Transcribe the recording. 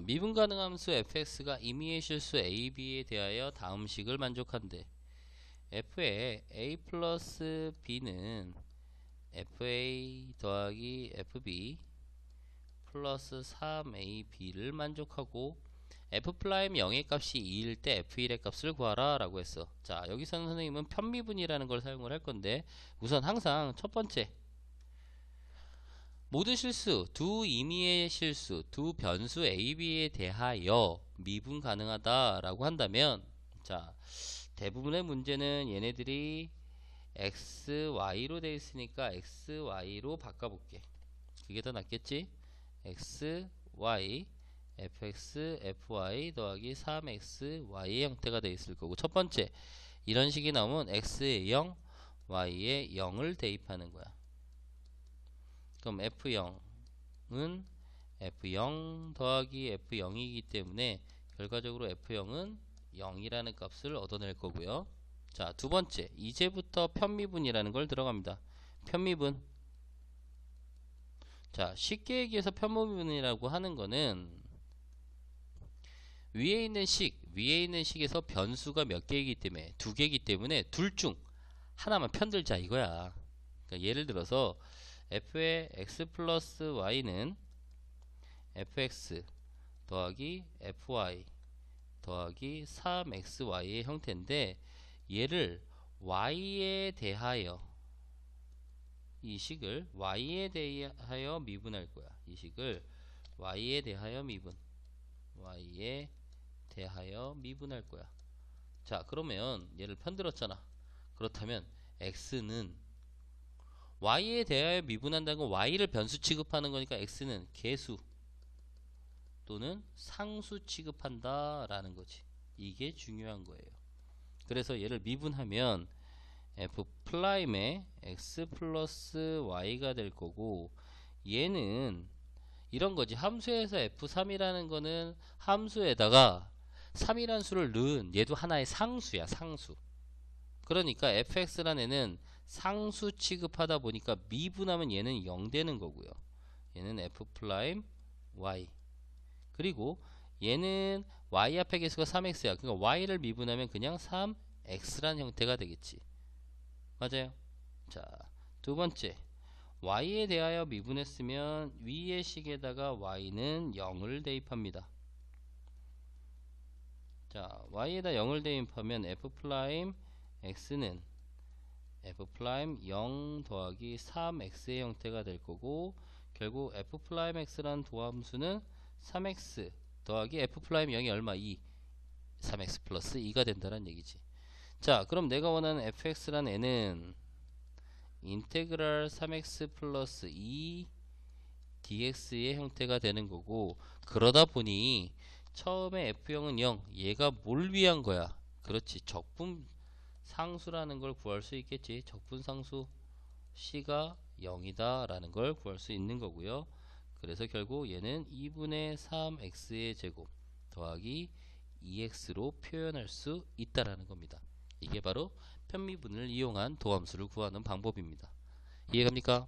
미분 가능 함 수 fx가 임의의 실수 ab에 대하여 다음 식을 만족한대. f의 a 플러스 b는 fa 더하기 fb 플러스 3ab를 만족하고 f 프라임 0의 값이 2일 때 f1의 값을 구하라 라고 했어. 자 여기서는 선생님은 편미분이라는 걸 사용을 할 건데 우선 항상 첫 번째 모든 실수, 두 임의의 실수, 두 변수 a, b에 대하여 미분 가능하다라고 한다면 자 대부분의 문제는 얘네들이 x, y로 되어 있으니까 x, y로 바꿔볼게. 그게 더 낫겠지? x, y, fx, fy 더하기 3x, y의 형태가 되어 있을 거고 첫 번째 이런 식이 나오면 x에 0, y에 0을 대입하는 거야. 그럼 F0은 F0 더하기 F0이기 때문에 결과적으로 F0은 0이라는 값을 얻어낼 거고요. 자, 두 번째. 이제부터 편미분이라는 걸 들어갑니다. 편미분. 자, 쉽게 얘기해서 편미분이라고 하는 거는 위에 있는 식, 위에 있는 식에서 변수가 몇 개이기 때문에 두 개이기 때문에 둘 중 하나만 편들자 이거야. 그러니까 예를 들어서 f의 x 플러스 y는 fx 더하기 fy 더하기 3xy의 형태인데 얘를 y에 대하여 이 식을 y에 대하여 미분할 거야. 이 식을 y에 대하여 미분 y에 대하여 미분할 거야. 자 그러면 얘를 편들었잖아. 그렇다면 x는 y에 대하여 미분한다는 건 y를 변수 취급하는 거니까 x는 개수 또는 상수 취급한다 라는 거지. 이게 중요한 거예요. 그래서 얘를 미분하면 f 프라임의 x 플러스 y가 될 거고 얘는 이런 거지. 함수에서 f3이라는 거는 함수에다가 3이라는 수를 넣은 얘도 하나의 상수야 상수. 그러니까 fx라는 애는 상수 취급하다 보니까 미분하면 얘는 0 되는 거고요. 얘는 f 프라임 y 그리고 얘는 y 앞에 개수가 3x야. 그러니까 y를 미분하면 그냥 3x란 형태가 되겠지. 맞아요. 자, 두 번째. y에 대하여 미분했으면 위의 식에다가 y는 0을 대입합니다. 자, y에다 0을 대입하면 f 프라임 x는 f 프라임 0 더하기 3x의 형태가 될 거고 결국 f 프라임 x라는 도함수는 3x 더하기 f 프라임 0이 얼마? 2 3x 플러스 2가 된다는 얘기지. 자 그럼 내가 원하는 fx란 애는 인테그랄 3x 플러스 2 dx의 형태가 되는 거고 그러다 보니 처음에 f0은 0 얘가 뭘 위한 거야? 그렇지. 적분 상수라는 걸 구할 수 있겠지. 적분상수 c가 0이다 라는 걸 구할 수 있는 거고요. 그래서 결국 얘는 2분의 3x의 제곱 더하기 2x로 표현할 수 있다라는 겁니다. 이게 바로 편미분을 이용한 도함수를 구하는 방법입니다. 이해갑니까?